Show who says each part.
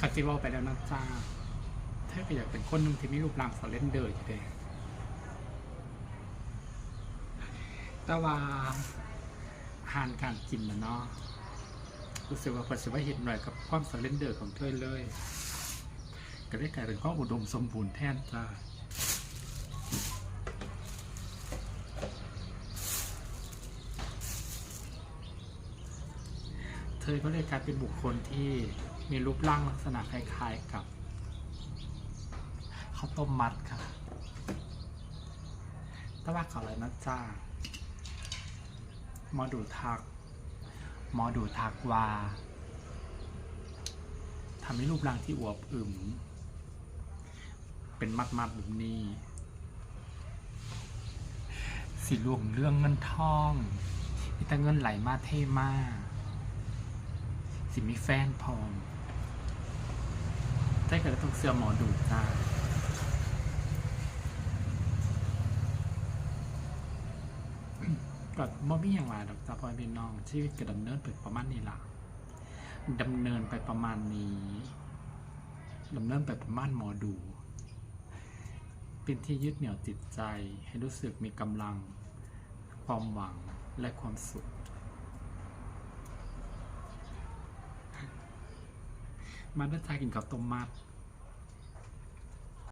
Speaker 1: คาสิวลไปแล้วนะจ้าถ้าอยากเป็นคนหนึ่งที่มีรูปร่างสเลนเดอร์อยู่เด้แต่ว่าอาหารการกินนะเนาะรู้สึกว่าปัจจุบันเห็นหน่อยกับความสเลนเดอร์ของเธอเลย ก็ได้กลายเป็นความอุดมสมบูรณ์แทนจ้าเธอก็เลยกลายเป็นบุคคลที่ มีรูปร่างลักษณะคล้ายๆกับข้าวต้มมัดค่ะแต่ว่าเขาอะไรนะจ้าหมอดูทักหมอดูทักว่าทำให้รูปร่างที่อวบอึมเป็นมัดมัดๆแบบนี้ สิรวมเรื่องเงินทองมีแต่เงินไหลมาเท่มาก สิมีแฟนพร้อมได้ก็ต้องเสื้อหมอดูจ้าก็บ่มีอย่างไรดอกจ้าพ่อพี่น้องชีวิตก็ดำเนินไปประมาณนี้ล่ะดำเนินไปประมาณนี้ดำเนินไปประมาณหมอดู เป็นที่ยึดเหนี่ยวจิตใจให้รู้สึกมีกำลัง ความหวังและความสุข มาด้วยจ้ากินข้าวต้มมัด